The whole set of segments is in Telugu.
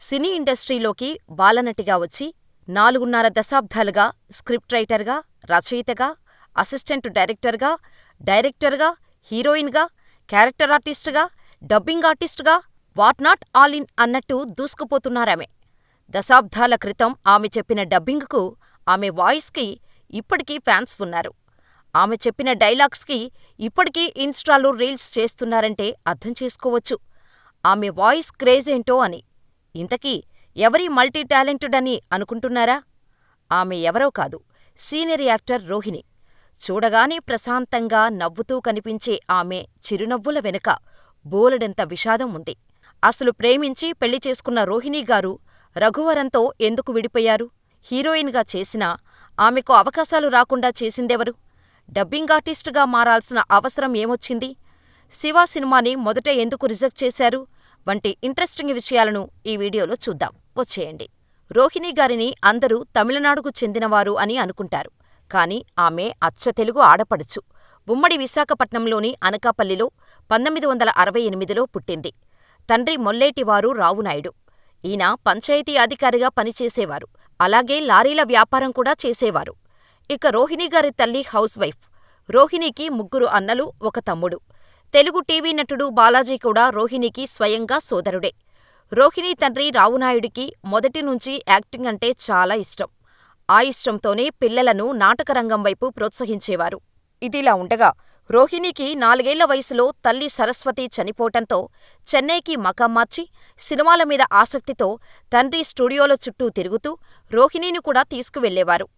సినీ ఇండస్ట్రీలోకి బాలనటిగా వచ్చి, నాలుగున్నర దశాబ్దాలుగా స్క్రిప్ట్ రైటర్గా, రచయితగా, అసిస్టెంట్ డైరెక్టర్గా, డైరెక్టర్గా, హీరోయిన్గా, క్యారెక్టర్ ఆర్టిస్టుగా, డబ్బింగ్ ఆర్టిస్టుగా వాట్ నాట్ ఆల్ ఇన్ అన్నట్టు దూసుకుపోతున్నారామె. దశాబ్దాల క్రితం ఆమె చెప్పిన డబ్బింగుకు, ఆమె వాయిస్కి ఇప్పటికీ ఫ్యాన్స్ ఉన్నారు. ఆమె చెప్పిన డైలాగ్స్కి ఇప్పటికీ ఇన్స్టాలో రీల్స్ చేస్తున్నారంటే అర్థం చేసుకోవచ్చు ఆమె వాయిస్ క్రేజేంటో అని. ఇంతకీ ఎవరీ మల్టీ టాలెంటెడ్ అని అనుకుంటున్నారా? ఆమె ఎవరో కాదు, సీనియర్ యాక్టర్ రోహిణి. చూడగానే ప్రశాంతంగా నవ్వుతూ కనిపించే ఆమె చిరునవ్వుల వెనుక బోలెడంత విషాదం ఉంది. అసలు ప్రేమించి పెళ్ళి చేసుకున్న రోహిణీగారు రఘువరంతో ఎందుకు విడిపోయారు? హీరోయిన్గా చేసినా ఆమెకు అవకాశాలు రాకుండా చేసిందెవరు? డబ్బింగ్ ఆర్టిస్టుగా మారాల్సిన అవసరం ఏమొచ్చింది? శివ సినిమాని మొదట ఎందుకు రిజెక్ట్ చేశారు? వంటి ఇంట్రెస్టింగ్ విషయాలను ఈ వీడియోలో చూద్దాం. వచ్చేయండి. రోహిణి గారిని అందరూ తమిళనాడుకు చెందినవారు అని అనుకుంటారు. కానీ ఆమె అచ్చతెలుగు ఆడపడుచు. ఉమ్మడి విశాఖపట్నంలోని అనకాపల్లిలో పంతొమ్మిది వందల అరవై ఎనిమిదిలో పుట్టింది. తండ్రి మొల్లేటివారు రావునాయుడు. ఈయన పంచాయతీ అధికారిగా పనిచేసేవారు. అలాగే లారీల వ్యాపారం కూడా చేసేవారు. ఇక రోహిణి గారి తల్లి హౌస్ వైఫ్. రోహిణికి ముగ్గురు అన్నలు, ఒక తమ్ముడు. తెలుగు టీవీ నటుడు బాలాజీ కూడా రోహిణికి స్వయంగా సోదరుడే. రోహిణి తండ్రి రావునాయుడికి మొదటి నుంచి యాక్టింగ్ అంటే చాలా ఇష్టం. ఆ ఇష్టంతోనే పిల్లలను నాటకరంగం వైపు ప్రోత్సహించేవారు. ఇదిలా ఉండగా రోహిణికి నాలుగేళ్ళ వయసులో తల్లి సరస్వతి చనిపోవటంతో చెన్నైకి మకాం మార్చి, సినిమాల మీద ఆసక్తితో తండ్రి స్టూడియోల చుట్టూ తిరుగుతూ రోహిణిని కూడా తీసుకువెళ్ళేవారు.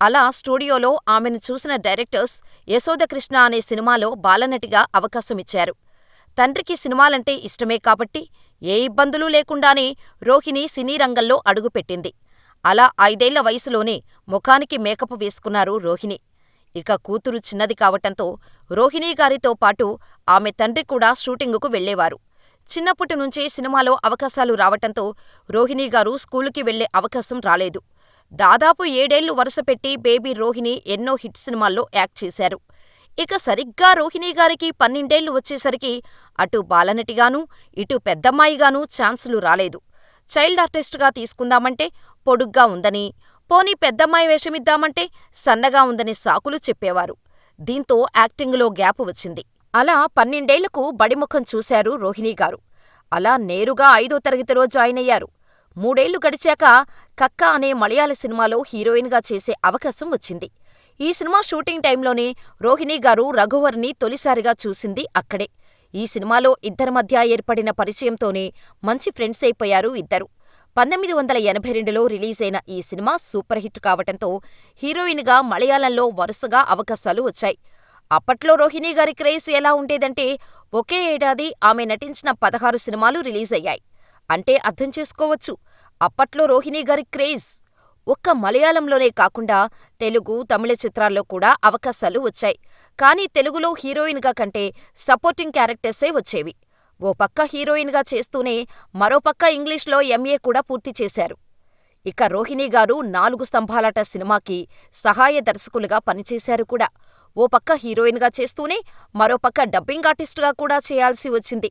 అలా స్టూడియోలో ఆమెను చూసిన డైరెక్టర్స్ యశోదకృష్ణ అనే సినిమాలో బాలనటిగా అవకాశమిచ్చారు. తండ్రికి సినిమాలంటే ఇష్టమే కాబట్టి ఏ ఇబ్బందులూ లేకుండానే రోహిణి సినీ రంగంలో అడుగుపెట్టింది. అలా ఐదేళ్ళ వయసులోనే ముఖానికి మేకప్ వేసుకున్నారు రోహిణి. ఇక కూతురు చిన్నది కావటంతో రోహిణీగారితో పాటు ఆమె తండ్రి కూడా షూటింగుకు వెళ్ళేవారు. చిన్నప్పటి నుంచే సినిమాలో అవకాశాలు రావటంతో రోహిణీగారు స్కూలుకి వెళ్ళే అవకాశం రాలేదు. దాదాపు ఏడేళ్ళు వరుసపెట్టి బేబీ రోహిణి ఎన్నో హిట్ సినిమాల్లో యాక్ట్ చేశారు. ఇక సరిగ్గా రోహిణి గారికి పన్నెండేళ్ళు వచ్చేసరికి అటు బాలనటిగానూ, ఇటు పెద్దమ్మాయిగానూ ఛాన్సులు రాలేదు. చైల్డ్ ఆర్టిస్టుగా తీసుకుందామంటే పొడుగ్గా ఉందని, పోనీ పెద్దమ్మాయి వేషమిద్దామంటే సన్నగా ఉందని సాకులు చెప్పేవారు. దీంతో యాక్టింగులో గ్యాప్ వచ్చింది. అలా పన్నెండేళ్ళకు బడిముఖం చూశారు రోహిణీగారు. అలా నేరుగా ఐదో తరగతిలో జాయినయ్యారు. మూడేళ్ళు గడిచాక కక్క అనే మలయాళ సినిమాలో హీరోయిన్గా చేసే అవకాశం వచ్చింది. ఈ సినిమా షూటింగ్ టైంలోనే రోహిణి గారు రఘువర్ని తొలిసారిగా చూసింది అక్కడే. ఈ సినిమాలో ఇద్దరి మధ్య ఏర్పడిన పరిచయంతోనే మంచి ఫ్రెండ్సైపోయారు ఇద్దరు. పంతొమ్మిది వందల ఎనభై రెండులో రిలీజైన ఈ సినిమా సూపర్ హిట్ కావటంతో హీరోయిన్గా మలయాళంలో వరుసగా అవకాశాలు వచ్చాయి. అప్పట్లో రోహిణి గారి క్రేజ్ ఎలా ఉండేదంటే ఒకే ఏడాది ఆమె నటించిన పదహారు సినిమాలు రిలీజయ్యాయి. అంటే అర్థం చేసుకోవచ్చు అప్పట్లో రోహిణీగారి క్రేజ్. ఒక్క మలయాళంలోనే కాకుండా తెలుగు, తమిళ చిత్రాల్లో కూడా అవకాశాలు వచ్చాయి. కానీ తెలుగులో హీరోయిన్గా కంటే సపోర్టింగ్ క్యారెక్టర్సే వచ్చేవి. ఓ పక్క హీరోయిన్గా చేస్తూనే మరోపక్క ఇంగ్లీష్లో ఎంఏ కూడా పూర్తి చేశారు. ఇక రోహిణీగారు నాలుగు స్తంభాలాట సినిమాకి సహాయ దర్శకులుగా పనిచేశారు కూడా. ఓ పక్క హీరోయిన్గా చేస్తూనే మరోపక్క డబ్బింగ్ ఆర్టిస్టుగా కూడా చేయాల్సి వచ్చింది.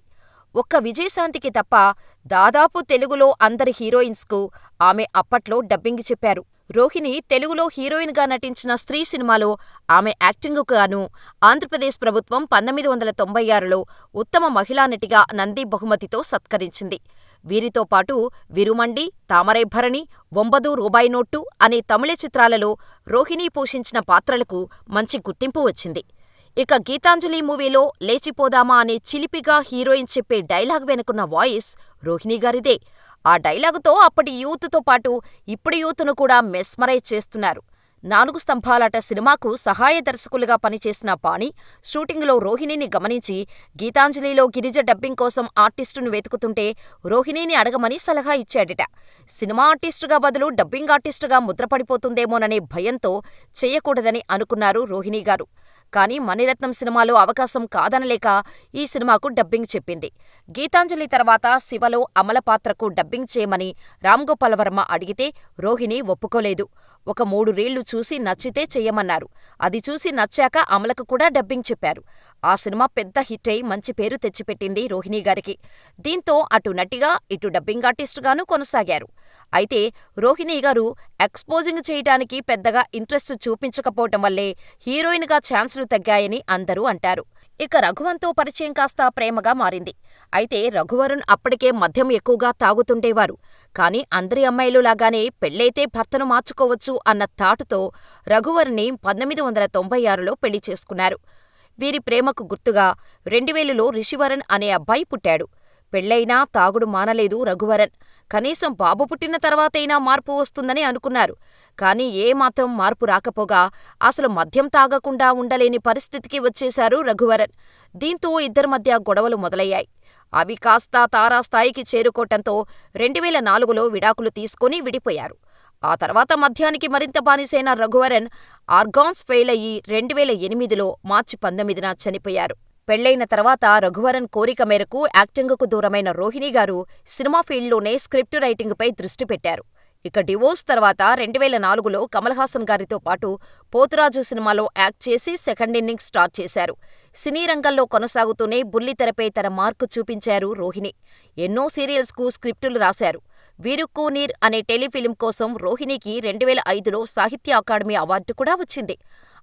ఒక్క విజయశాంతికి తప్ప దాదాపు తెలుగులో అందరి హీరోయిన్స్కు ఆమె అప్పట్లో డబ్బింగ్ చెప్పారు. రోహిణి తెలుగులో హీరోయిన్గా నటించిన స్త్రీ సినిమాలో ఆమె యాక్టింగుకు గాను ఆంధ్రప్రదేశ్ ప్రభుత్వం పంతొమ్మిది వందల తొంభై ఆరులో ఉత్తమ మహిళా నటిగా నంది బహుమతితో సత్కరించింది. వీరితో పాటు విరుమండి, తామరైభరణి, ఒంబదు రూబాయి నోట్టు అనే తమిళ చిత్రాలలో రోహిణి పోషించిన పాత్రలకు మంచి గుర్తింపు వచ్చింది. ఇక గీతాంజలి మూవీలో లేచిపోదామా అనే చిలిపిగా హీరోయిన్ చెప్పే డైలాగ్ వెనుకున్న వాయిస్ రోహిణి గారిదే ఆ డైలాగుతో అప్పటి యూత్తో పాటు ఇప్పటి యూత్ను కూడా మెస్మరైజ్ చేస్తున్నారు. నాలుగు స్తంభాలాట సినిమాకు సహాయ దర్శకులుగా పనిచేసిన పాణి షూటింగులో రోహిణిని గమనించి గీతాంజలిలో గిరిజ డబ్బింగ్ కోసం ఆర్టిస్టును వెతుకుతుంటే రోహిణిని అడగమని సలహా ఇచ్చాడట. సినిమా ఆర్టిస్టుగా బదులు డబ్బింగ్ ఆర్టిస్టుగా ముద్రపడిపోతుందేమోననే భయంతో చేయకూడదని అనుకున్నారు రోహిణిగారు. కానీ మణిరత్నం సినిమాలో అవకాశం కాదనలేక ఈ సినిమాకు డబ్బింగ్ చెప్పింది. గీతాంజలి తర్వాత శివలో అమల పాత్రకు డబ్బింగ్ చేయమని రామ్గోపాల్ వర్మ అడిగితే రోహిణి ఒప్పుకోలేదు. ఒక మూడు రీళ్ళు చూసి నచ్చితే చెయ్యమన్నారు. అది చూసి నచ్చాక అమలకు కూడా డబ్బింగ్ చెప్పారు. ఆ సినిమా పెద్ద హిట్ అయి మంచి పేరు తెచ్చిపెట్టింది రోహిణి గారికి. దీంతో అటు నటిగా, ఇటు డబ్బింగ్ ఆర్టిస్టుగానూ కొనసాగారు. అయితే రోహిణి గారు ఎక్స్పోజింగ్ చేయటానికి పెద్దగా ఇంట్రెస్ట్ చూపించకపోవటం వల్లే హీరోయిన్గా ఛాన్సులు తగ్గాయని అందరూ అంటారు. ఇక రఘువన్తో పరిచయం కాస్త ప్రేమగా మారింది. అయితే రఘువరుణ్ అప్పటికే మద్యం ఎక్కువగా తాగుతుండేవారు. కానీ అందరి అమ్మాయిలు లాగానే పెళ్ళైతే భర్తను మార్చుకోవచ్చు అన్న థాటుతో రఘువరుణ్ణి పంతొమ్మిది వందల తొంభై ఆరులో పెళ్ళి చేసుకున్నారు. వీరి ప్రేమకు గుర్తుగా రెండువేలులో రిషివరన్ అనే అబ్బాయి పుట్టాడు. పెళ్ళయినా తాగుడు మానలేదు రఘువరన్. కనీసం బాబు పుట్టిన తర్వాతైనా మార్పు వస్తుందని అనుకున్నారు. కాని ఏమాత్రం మార్పు రాకపోగా అసలు మద్యం తాగకుండా ఉండలేని పరిస్థితికి వచ్చేశారు రఘువరన్. దీంతో ఇద్దరి మధ్య గొడవలు మొదలయ్యాయి. అవి కాస్తా తారాస్థాయికి చేరుకోవటంతో రెండువేల నాలుగులో విడాకులు తీసుకుని విడిపోయారు. ఆ తర్వాత మద్యానికి మరింత బానిసైన రఘువరన్ ఆర్గాన్స్ ఫెయిలయి రెండువేల ఎనిమిదిలో మార్చి పంతొమ్మిదిన చనిపోయారు. పెళ్ళైన తర్వాత రఘువరన్ కోరిక మేరకు యాక్టింగుకు దూరమైన రోహిణి గారు సినిమా ఫీల్డ్లోనే స్క్రిప్ట్ రైటింగుపై దృష్టి పెట్టారు. ఇక డివోర్స్ తర్వాత రెండువేల నాలుగులో కమల్ హాసన్ గారితో పాటు పోతురాజు సినిమాలో యాక్ట్ చేసి సెకండ్ ఇన్నింగ్స్ స్టార్ట్ చేశారు. సినీ రంగంలో కొనసాగుతూనే బుల్లితెరపై తన మార్కు చూపించారు రోహిణి. ఎన్నో సీరియల్స్కు స్క్రిప్టులు రాశారు. వీరుక్కు నీర్ అనే టెలిఫిల్మ్ కోసం రోహిణికి రెండువేల ఐదులో సాహిత్య అకాడమీ అవార్డు కూడా వచ్చింది.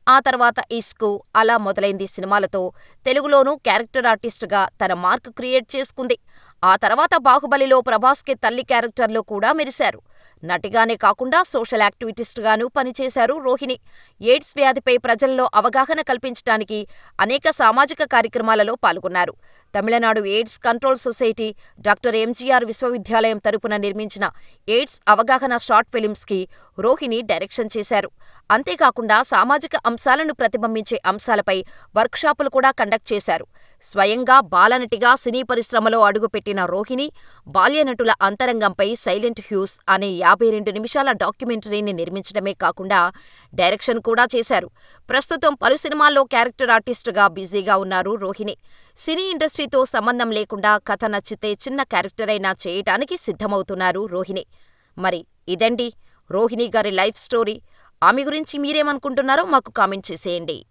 ఆ తర్వాత ఇష్క్, అలా మొదలైంది సినిమాలతో తెలుగులోనూ క్యారెక్టర్ ఆర్టిస్టుగా తన మార్క్ క్రియేట్ చేసుకుంది. ఆ తర్వాత బాహుబలిలో ప్రభాస్కి తల్లి క్యారెక్టర్లో కూడా మెరిశారు. నటిగానే కాకుండా సోషల్ యాక్టివిస్టుగానూ పనిచేశారు రోహిణి. ఎయిడ్స్ వ్యాధిపై ప్రజల్లో అవగాహన కల్పించటానికి అనేక సామాజిక కార్యక్రమాలలో పాల్గొన్నారు. Tamil Nadu AIDS control society, doctor MGR విశ్వవిద్యాలయం తరపున నిర్మించిన ఎయిడ్స్ అవగాహన షార్ట్ ఫిలిమ్స్కి రోహిణి డైరెక్షన్ చేశారు. అంతేకాకుండా సామాజిక అంశాలను ప్రతిబింబించే అంశాలపై వర్క్షాపులు కూడా కండక్ట్ చేశారు. స్వయంగా బాలనటిగా సినీ పరిశ్రమలో అడుగుపెట్టిన రోహిణి, బాల్యనటుల అంతరంగంపై సైలెంట్ హ్యూస్ అనే యాభై రెండు నిమిషాల డాక్యుమెంటరీని నిర్మించడమే కాకుండా డైరెక్షన్ కూడా చేశారు. ప్రస్తుతం పలు సినిమాల్లో క్యారెక్టర్ ఆర్టిస్టుగా బిజీగా ఉన్నారు రోహిణి. సినీ ఇండస్ట్రీతో సంబంధం లేకుండా కథ నచ్చితే చిన్న క్యారెక్టరైనా చేయటానికి సిద్ధమవుతున్నారు రోహిణి. మరి ఇదండీ రోహిణి గారి లైఫ్ స్టోరీ. ఆమె గురించి మీరేమనుకుంటున్నారో మాకు కామెంట్ చేసేయండి.